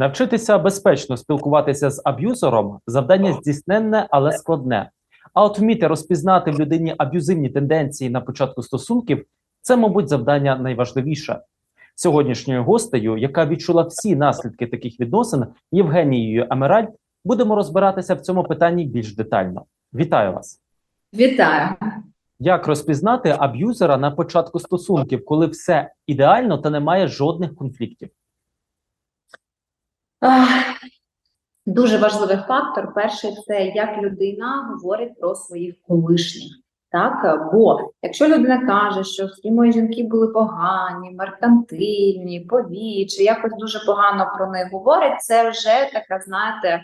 Навчитися безпечно спілкуватися з аб'юзером завдання здійсненне, але складне. А от вміти розпізнати в людині аб'юзивні тенденції на початку стосунків це, мабуть, завдання найважливіше. Сьогоднішньою гостею, яка відчула всі наслідки таких відносин, Євгенією Амераль, будемо розбиратися в цьому питанні більш детально. Вітаю вас! Вітаю. Як розпізнати аб'юзера на початку стосунків, коли все ідеально та немає жодних конфліктів? Дуже важливий фактор. Перший це як людина говорить про своїх колишніх. Так, бо якщо людина каже, що всі мої жінки були погані, меркантильні, повічі, якось дуже погано про них говорить, це вже така, знаєте,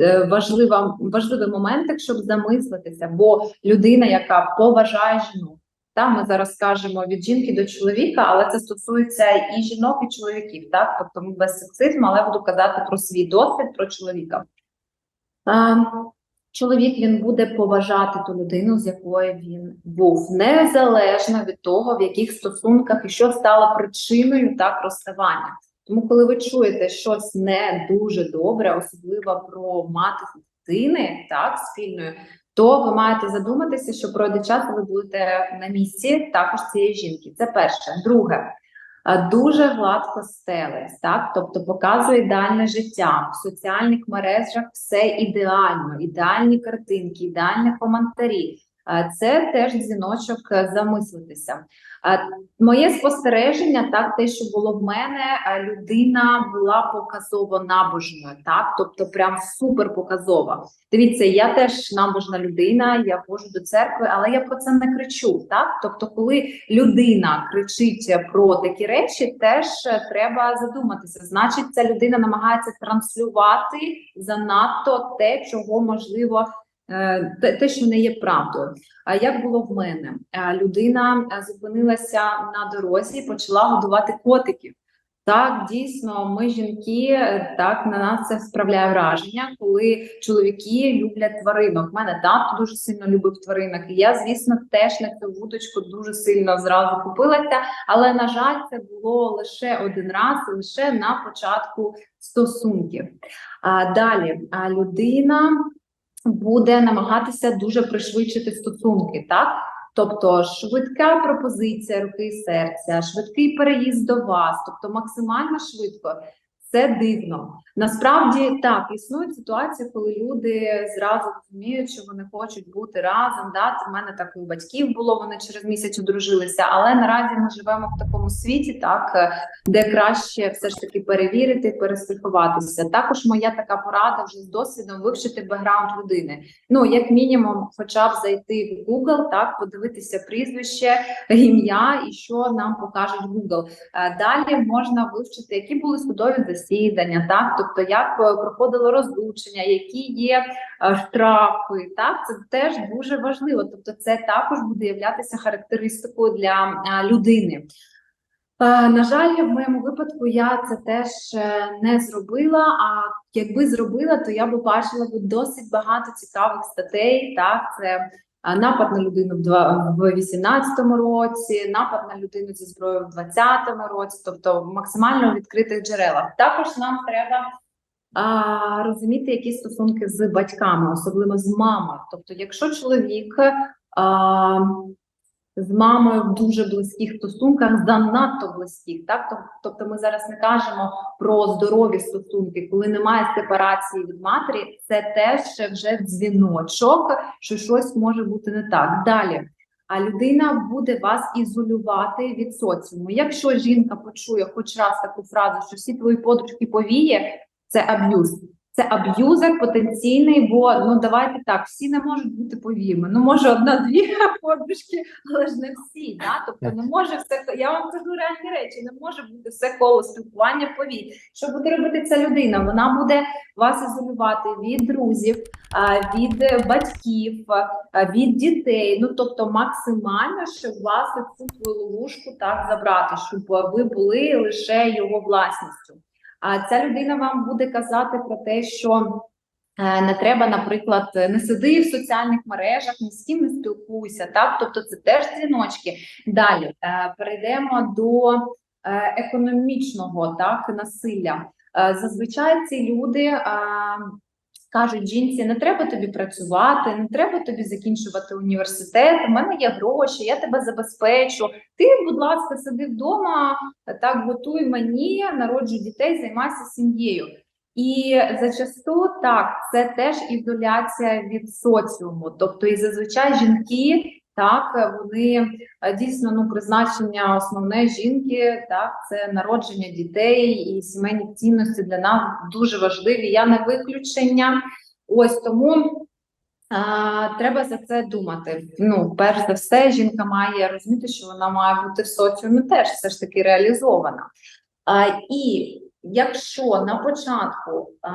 е, важлива, важливий момент, щоб замислитися, бо людина, яка поважає жінок, та ми зараз кажемо від жінки до чоловіка, але це стосується і жінок, і чоловіків. Так, тобто ми без сексизму, але буду казати про свій досвід про чоловіка. А, чоловік він буде поважати ту людину, з якою він був, незалежно від того, в яких стосунках і що стало причиною так розставання. Тому, коли ви чуєте щось не дуже добре, особливо про мати дитини, так спільної, то ви маєте задуматися, що пройде час, ви будете на місці також цієї жінки. Це перше. Друге, а, дуже гладко стелець, так тобто показує ідеальне життя в соціальних мережах. Все ідеально, ідеальні картинки, ідеальні коментарі. Це теж дзвіночок е, замислитися. Моє спостереження, так, те, що було в мене, людина була показово набожною, так, тобто прям супер показова. Дивіться, я теж набожна людина, я ходжу до церкви, але я про це не кричу. Так, тобто, коли людина кричить про такі речі, теж е, треба задуматися. Значить, ця людина намагається транслювати занадто те, чого можливо. Е, Те, що не є правдою. А як було в мене? Е, Людина е, зупинилася на дорозі і почала годувати котиків. Так, дійсно, ми жінки, так на нас це справляє враження, коли чоловіки люблять тваринок. У мене тато дуже сильно любив тваринок. І я, звісно, теж на цю вудочку дуже сильно зразу купилася. Але на жаль, це було лише один раз, лише на початку стосунків. А далі а людина буде намагатися дуже пришвидшити стосунки, так? Тобто швидка пропозиція руки і серця, швидкий переїзд до вас, тобто максимально швидко. Це дивно. Насправді так існують ситуації, коли люди зразу розуміють, що вони хочуть бути разом. Да? В мене так і у батьків було. Вони через місяць одружилися. Але наразі ми живемо в такому світі, так де краще все ж таки перевірити, перестрахуватися. Також моя така порада вже з досвідом вивчити бекграунд людини. Ну як мінімум, хоча б зайти в Google, так подивитися прізвище, ім'я і що нам покаже Google. Е, Далі можна вивчити, які були судові засідання, так тобто як е, проходило розлучення, які є е, штрафи. Так це теж дуже важливо. Тобто, це також буде являтися характеристикою для е, людини. На жаль, в моєму випадку я це теж не зробила. А якби зробила, то я б бачила досить багато цікавих статей. Так, це напад на людину в два- в 18-му році, напад на людину зі зброєю в 20-му році, тобто максимально відкритих джерелах. Також нам треба а, розуміти, які стосунки з батьками, особливо з мамою. Тобто, якщо чоловік а, з мамою в дуже близьких стосунках, занадто близьких, так тобто ми зараз не кажемо про здорові стосунки, коли немає сепарації від матері, це теж вже дзвіночок, що щось може бути не так. Далі. А людина буде вас ізолювати від соціуму. Якщо жінка почує хоч раз таку фразу, що всі твої подружки повіє, це аб'юз. Це аб'юзер потенційний, бо ну давайте так, всі не можуть бути повіями. Ну може одна-дві подружки, але ж не всі. Да? Тобто не може все. Я вам кажу реальні речі, не може бути все коло спілкування повій. Що буде робити ця людина? Вона буде вас ізолювати від друзів, від батьків, від дітей. Ну тобто максимально, щоб вас цю свою ловушку так забрати, щоб ви були лише його власністю. А ця людина вам буде казати про те, що е, не треба, наприклад, не сиди в соціальних мережах, ні з ким не спілкуйся. Так, тобто це теж дзвіночки. Далі е, перейдемо до е, економічного так насилля. Зазвичай ці люди кажуть жінці: не треба тобі працювати, не треба тобі закінчувати університет. У мене є гроші, я тебе забезпечу. Ти, будь ласка, сиди вдома, так готуй мені, народжуй дітей, займайся сім'єю. І зачасту так, це теж ізоляція від соціуму. Тобто, і зазвичай жінки так вони е, дійсно ну призначення основне жінки, так це народження дітей і сімейні цінності для нас дуже важливі. Я не виключення. Ось тому. А, треба за це думати. Ну, перш за все, жінка має розуміти, що вона має бути в соціумі теж все ж таки реалізована. А, і якщо на початку а,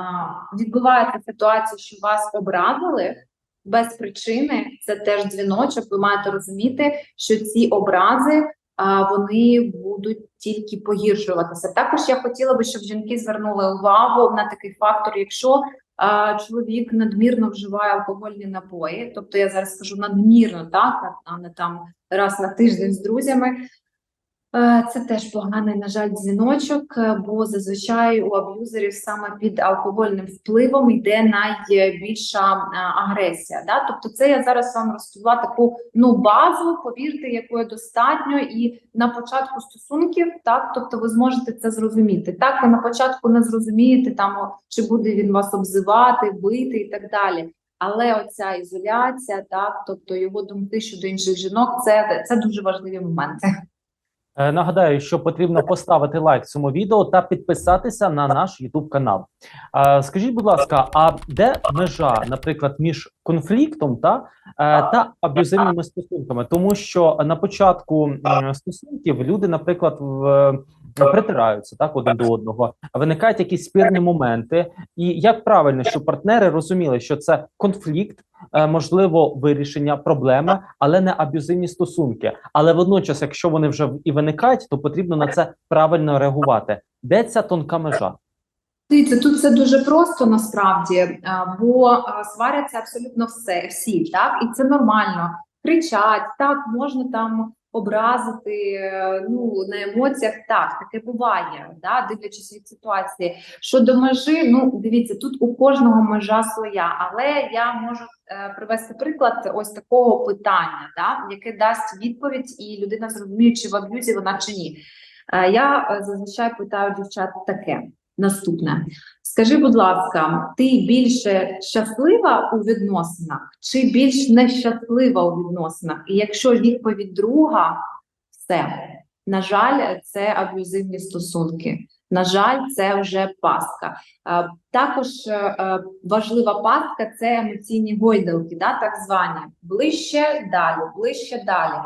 відбувається ситуація, що вас образили без причини, це теж дзвіночок. Ви маєте розуміти, що ці образи вони будуть тільки погіршуватися. Також я хотіла би, щоб жінки звернули увагу на такий фактор, якщо чоловік надмірно вживає алкогольні напої, тобто я зараз скажу надмірно, так а не там раз на тиждень з друзями. Е, Це теж поганий, на жаль, дзвіночок, е, бо зазвичай у аб'юзерів саме під алкогольним впливом йде найбільша е, агресія. Да? Тобто, це я зараз вам розповіла таку ну базу, повірте, якої достатньо, і на початку стосунків, так тобто, ви зможете це зрозуміти. Так, ви на початку не зрозумієте там, чи буде він вас обзивати, бити і так далі. Але оця ізоляція, так, тобто його думки щодо інших жінок, це, це дуже важливі моменти. Е, Нагадаю, що потрібно поставити лайк цьому відео та підписатися на наш YouTube канал. Е, Скажіть, будь ласка, а де межа, наприклад, між конфліктом та, е, та аб'юзивними стосунками? Тому що на початку стосунків люди, наприклад, в притираються так один до одного, виникають якісь спірні моменти, і як правильно, щоб партнери розуміли, що це конфлікт, е, можливо, вирішення проблеми, але не аб'юзивні стосунки. Але водночас, якщо вони вже і виникають, то потрібно на це правильно реагувати. Де ця тонка межа? Дивіться, тут це дуже просто насправді, бо сваряться абсолютно все, всі, так, і це нормально. Кричать, так, можна там образити, е, ну, на емоціях, так, таке буває, да, дивлячись від ситуації. Щодо межі, ну, дивіться, тут у кожного межа своя, але я можу е, привести приклад ось такого питання, да, яке дасть відповідь, і людина зрозуміє, чи в аб'юзі вона чи ні. Е, Я зазвичай питаю дівчат таке. Наступне, скажи, будь ласка, ти більше щаслива у відносинах чи більш нещаслива у відносинах? І якщо відповідь друга, все на жаль, це аб'юзивні стосунки. На жаль, це вже пастка. Е, Також е, е, важлива пастка це емоційні гойдалки, да, так звані ближче далі, ближче далі.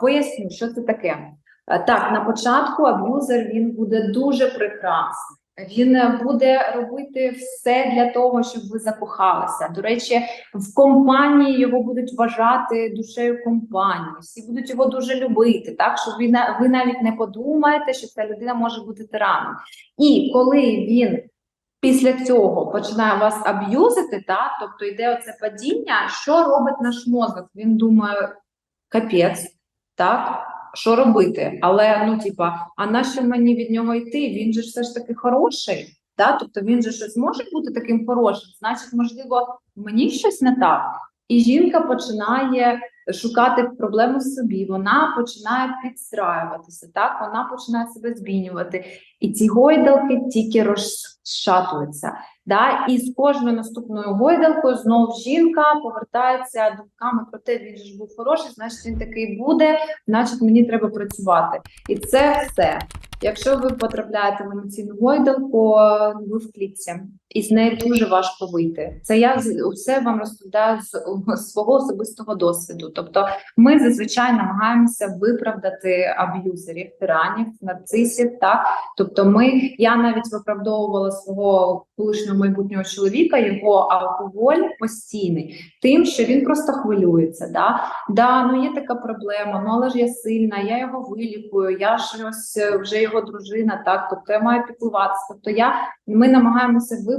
Поясню, що це таке. Так, на початку аб'юзер він буде дуже прекрасний. Він буде робити все для того, щоб ви закохалися. До речі, в компанії його будуть вважати душею компанії. Всі будуть його дуже любити, так що ви, ви навіть не подумаєте, що ця людина може бути тираном. І коли він після цього починає вас аб'юзити, так, тобто йде оце падіння, що робить наш мозок? Він думає, капець, так. Що робити? Але ну, типа, а нащо мені від нього йти? Він же все ж таки хороший. Да? Тобто він же щось може бути таким хорошим. Значить, можливо, мені щось не так. І жінка починає шукати проблему в собі. Вона починає підстраюватися, так вона починає себе змінювати. І ці гойдалки тільки розшатуються. Да? І з кожною наступною гойдалкою знов жінка повертається думками про те, він ж був хороший, значить він такий буде, значить мені треба працювати. І це все. Якщо ви потрапляєте в емоційну гойдалку, ви в клітці, і з неї дуже важко вийти. Це я усе вам розповідаю з свого особистого досвіду. Тобто, ми зазвичай намагаємося виправдати аб'юзерів, тиранів, нарцисів. Так, тобто, ми я навіть виправдовувала свого колишнього майбутнього чоловіка, його алкоголь постійний, тим, що він просто хвилюється. Да? Да, ну є така проблема, ну але ж я сильна, я його вилікую, я ж ось е, вже його дружина, так, тобто я маю піклуватися. Тобто я, ми намагаємося виправдати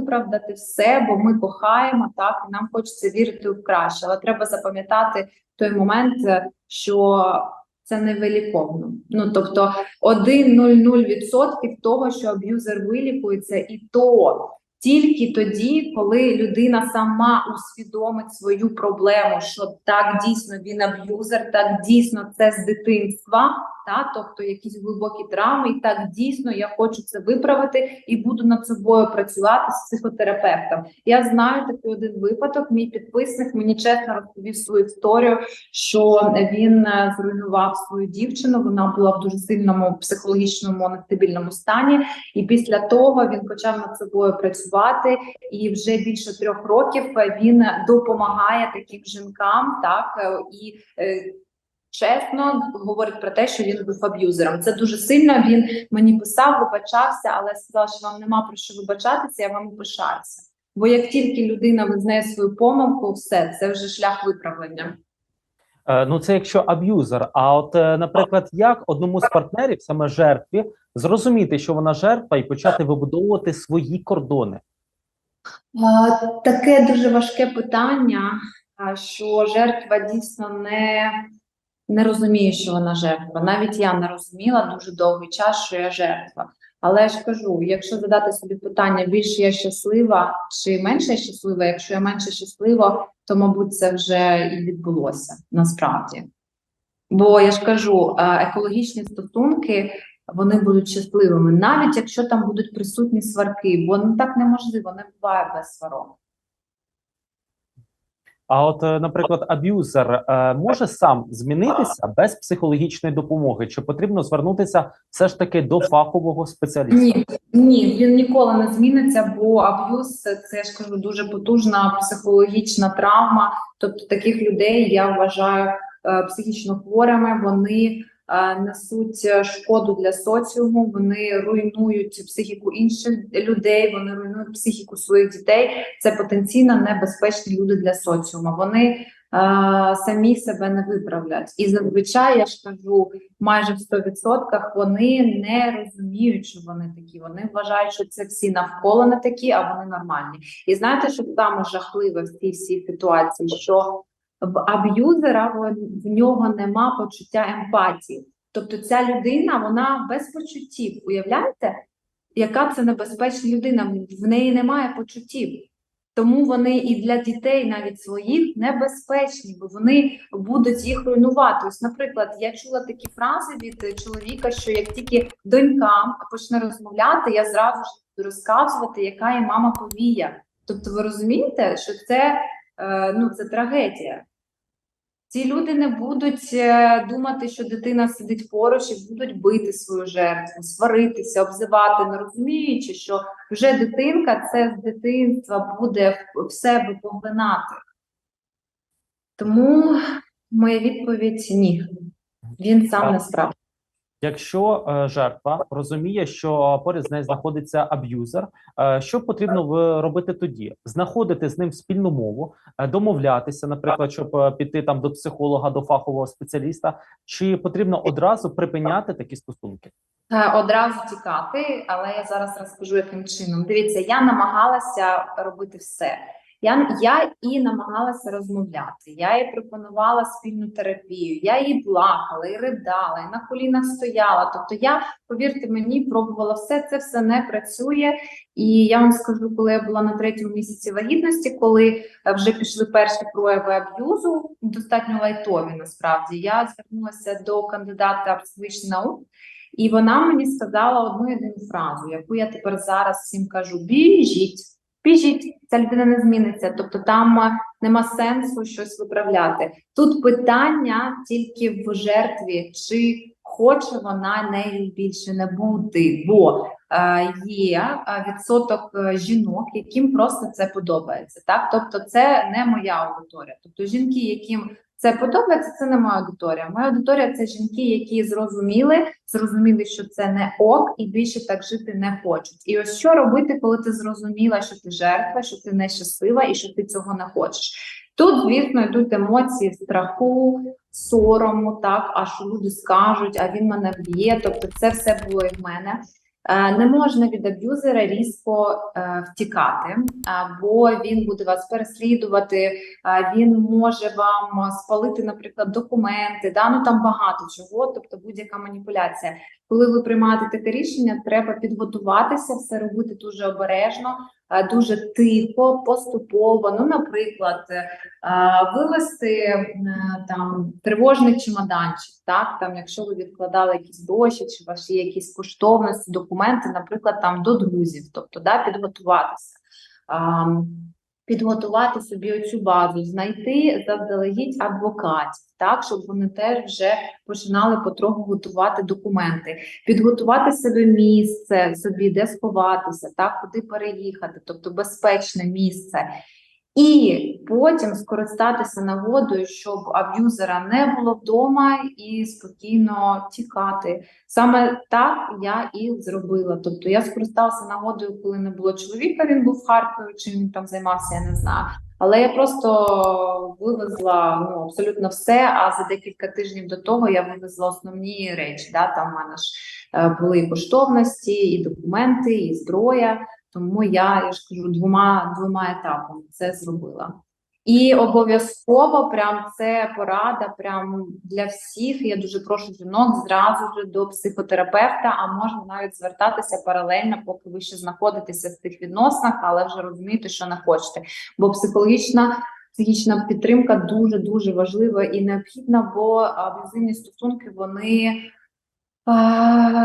все, бо ми кохаємо, так, і нам хочеться вірити в краще. Але треба запам'ятати той момент, е, що це невиліковно. Ну тобто 1,00% того, що аб'юзер вилікується, і то тільки тоді, коли людина сама усвідомить свою проблему, що так дійсно він аб'юзер, так дійсно це з дитинства, та тобто якісь глибокі травми, і так дійсно я хочу це виправити і буду над собою працювати з психотерапевтом. Я знаю такий один випадок. Мій підписник мені чесно розповів свою історію, що він е, зруйнував свою дівчину. Вона була в дуже сильному психологічному нестабільному стані, і після того він почав над собою працювати. І вже більше трьох років е, він допомагає таким жінкам, так е, і. Чесно говорить про те, що він був аб'юзером. Це дуже сильно. Він мені писав, вибачався, але сказав, що вам нема про що вибачатися, я вам пишаюся. Бо як тільки людина визнає свою помилку, все це вже шлях виправлення. Е, Ну, це якщо аб'юзер. А от, е, наприклад, як одному з партнерів, саме жертві, зрозуміти, що вона жертва, і почати вибудовувати свої кордони. Таке дуже важке питання, що жертва дійсно не, не розуміє, що вона жертва. Навіть я не розуміла дуже довгий час, що я жертва. Але я ж кажу: якщо задати собі питання, більше я щаслива чи менше щаслива, якщо я менше щаслива, то мабуть це вже і відбулося насправді. Бо я ж кажу, е, екологічні стосунки вони будуть щасливими, навіть якщо там будуть присутні сварки, бо ну так неможливо, не буває без сварок. А от, е, наприклад, аб'юзер е, може сам змінитися без психологічної допомоги, чи потрібно звернутися все ж таки до фахового спеціаліста? Ні, ні, він ніколи не зміниться, бо аб'юз це я ж кажу дуже потужна психологічна травма. Тобто таких людей я вважаю е, психічно хворими. Вони несуть е, шкоду для соціуму, вони руйнують психіку інших людей, вони руйнують психіку своїх дітей. Це потенційно небезпечні люди для соціуму. Вони е, самі себе не виправлять. І зазвичай я ж кажу, майже в 100% вони не розуміють, що вони такі. Вони вважають, що це всі навколо не такі, а вони нормальні. І знаєте, що саме жахливе в цій всій ситуації, що в аб'юзера в- нього нема почуття емпатії. Тобто ця людина вона без почуттів. Уявляєте, яка це небезпечна людина? В неї немає почуттів. Тому вони і для дітей, навіть своїх, небезпечні, бо вони будуть їх руйнувати. Ось, наприклад, я чула такі фрази від чоловіка, що як тільки донька почне розмовляти, я зразу ж буду розказувати, яка є мама повія. Тобто, ви розумієте, що це, е, ну, це трагедія. Ці люди не будуть е, думати, що дитина сидить поруч і будуть бити свою жертву, сваритися, обзивати, не розуміючи, що вже дитинка це з дитинства буде в- себе поглинати. Тому моя відповідь ні. Він сам не справ. Якщо е, жертва розуміє, що поряд з нею знаходиться аб'юзер, е, що потрібно в- робити тоді? Знаходити з ним спільну мову, е, домовлятися, наприклад, щоб е, піти там до психолога, до фахового спеціаліста, чи потрібно одразу припиняти такі стосунки? Е, Одразу тікати, але я зараз розкажу, яким чином. Дивіться, я намагалася робити все. Я, я і намагалася розмовляти. Я їй пропонувала спільну терапію. Я їй плакала, і ридала, і на колінах стояла. Тобто, я, повірте мені, пробувала все. Це все не працює. І я вам скажу, коли я була на третьому місяці вагітності, коли е, вже пішли перші прояви аб'юзу, достатньо лайтові насправді. Я звернулася до кандидата психологічних наук. І вона мені сказала одну єдину фразу, яку я тепер зараз всім кажу: біжіть, біжіть, ця людина не зміниться. Тобто там е, нема сенсу щось виправляти. Тут питання тільки в жертві, чи хоче вона нею більше не бути, бо є е, відсоток е, жінок, яким просто це подобається. Так, тобто, це не моя аудиторія. Тобто жінки, яким це подобається, це не моя аудиторія. Моя аудиторія це жінки, які зрозуміли, зрозуміли, що це не ок, і більше так жити не хочуть. І ось що робити, коли ти зрозуміла, що ти жертва, що ти нещаслива і що ти цього не хочеш. Тут, звісно, йдуть емоції страху, сорому, так, а що люди скажуть, а він мене б'є. Тобто, це все було і в мене. Е, Не можна від аб'юзера різко е, втікати, бо він буде вас переслідувати, е, він може вам спалити, наприклад, документи. Да? Ну там багато чого, тобто будь-яка маніпуляція. Коли ви приймаєте таке рішення, треба підготуватися, все робити дуже обережно, е, дуже тихо, поступово. Ну, наприклад, е, вивести е, там тривожний чемоданчик, так там, якщо ви відкладали якісь гроші, чи ваші якісь коштовності, документи, наприклад, там до друзів, тобто да, підготуватися. Підготувати собі оцю базу, знайти заздалегідь адвокатів, так щоб вони теж вже починали потроху готувати документи, підготувати себе місце, собі де сховатися, так куди переїхати, тобто безпечне місце. І потім скористатися нагодою, щоб аб'юзера не було вдома і спокійно тікати. Саме так я і зробила. Тобто я скористалася нагодою, коли не було чоловіка, він був в Харкові, чим він там займався, я не знаю. Але я просто вивезла ну, абсолютно все. А за декілька тижнів до того я вивезла основні речі. Да? Там в мене ж е, були і коштовності, і документи, і зброя. Тому я, я ж кажу, двома двома етапами це зробила. І обов'язково прям це порада прям для всіх. Я дуже прошу жінок зразу ж до психотерапевта, а можна навіть звертатися паралельно, поки ви ще знаходитеся в тих відносинах, але вже розумієте, що не хочете. Бо психологічна психічна підтримка дуже дуже важлива і необхідна, бо аб'юзивні стосунки вони.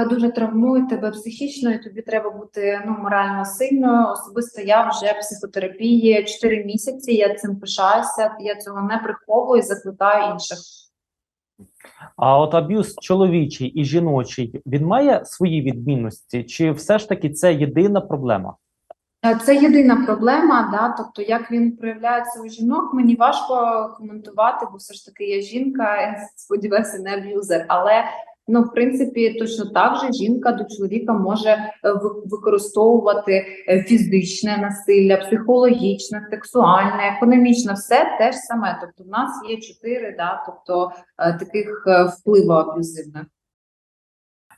Дуже травмують тебе психічно, і тобі треба бути ну морально сильною. Особисто я вже в психотерапії 4 місяці. Я цим пишаюся. Я цього не приховую, і закликаю інших. А от аб'юз чоловічий і жіночий він має свої відмінності, чи все ж таки це єдина проблема? Це єдина проблема, да, тобто як він проявляється у жінок, мені важко коментувати, бо все ж таки я жінка, сподіваюся, не аб'юзер. Але ну, в принципі, точно так же жінка до чоловіка може е, використовувати е, фізичне насилля, психологічне, сексуальне, економічне, все те ж саме. Тобто, в нас є чотири, да, тобто е, таких впливу аб'юзивних.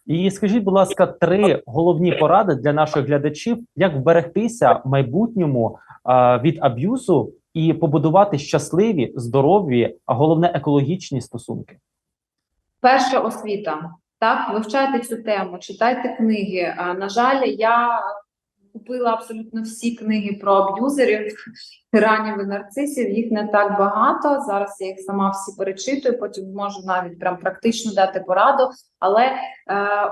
І скажіть, будь ласка, три головні поради для наших глядачів, як вберегтися в майбутньому від аб'юзу і побудувати щасливі, здорові, а головне екологічні стосунки. Перша освіта. Так, вивчайте цю тему, читайте книги. На жаль, я купила абсолютно всі книги про аб'юзерів, тиранів і нарцисів. Їх не так багато. Зараз я їх сама всі перечитую, потім можу навіть прям практично дати пораду. Але е,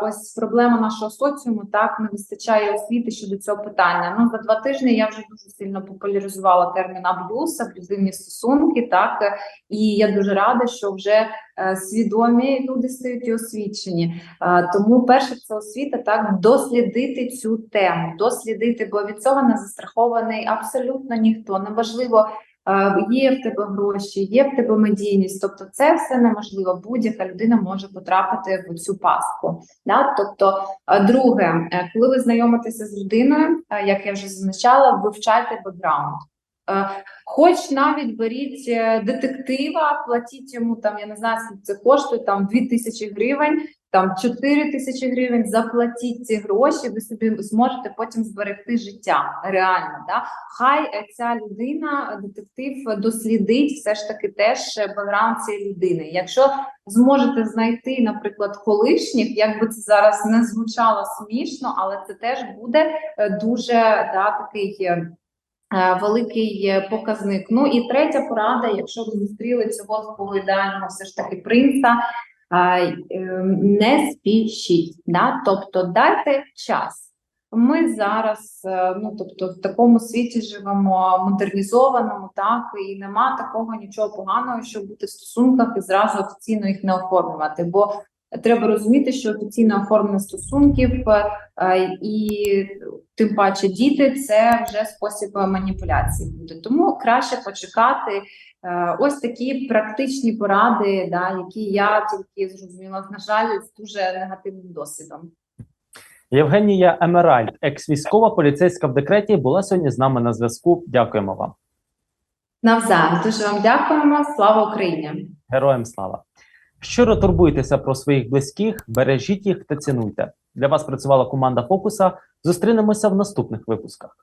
ось проблема нашого соціуму так не вистачає освіти щодо цього питання. Ну за два тижні я вже дуже сильно популяризувала термін аб'юз, аб'юзивні стосунки. Так і я дуже рада, що вже е, свідомі люди стають і освічені. Е, Тому перше це освіта, так дослідити цю тему, дослідити, бо від цього не застрахований абсолютно ніхто. Неважливо, е, є в тебе гроші, є в тебе медійність. Тобто, це все неможливо. Будь-яка людина може потрапити в цю пастку. Да? Тобто, е, друге, е, коли ви знайомитеся з людиною, як я вже зазначала, вивчайте бекграунд. Хоч навіть беріть детектива, платіть йому там, я не знаю, скільки це коштує, там 2 тисячі гривень, там 4 тисячі гривень, заплатіть ці гроші, ви собі зможете потім зберегти життя реально. Да? Хай е, ця людина, детектив, дослідить все ж таки теж е, бекграунд цієї людини. Якщо зможете знайти, наприклад, колишніх, як би це зараз не звучало смішно, але це теж буде е, дуже да, такий. Великий показник. Ну і третя порада, якщо ви зустріли цього свого ідеального все ж таки принца, не спішіть, да? тобто дайте час. Ми зараз, е, ну тобто, в такому світі живемо модернізованому, так і нема такого нічого поганого, щоб бути в стосунках і зразу офіційно їх не оформлювати. Бо треба розуміти, що офіційне оформлення стосунків е, е, і тим паче діти це вже спосіб маніпуляції буде. Тому краще почекати. Е, Ось такі практичні поради, да, які я тільки зрозуміла, на жаль, з дуже негативним досвідом. Євгенія Емеральд, екс-військова поліцейська в декреті, була сьогодні з нами на зв'язку. Дякуємо вам. Навзаєм дуже вам дякуємо. Слава Україні! Героям слава! Щиро турбуйтеся про своїх близьких, бережіть їх та цінуйте. Для вас працювала команда Фокуса. Зустрінемося в наступних випусках.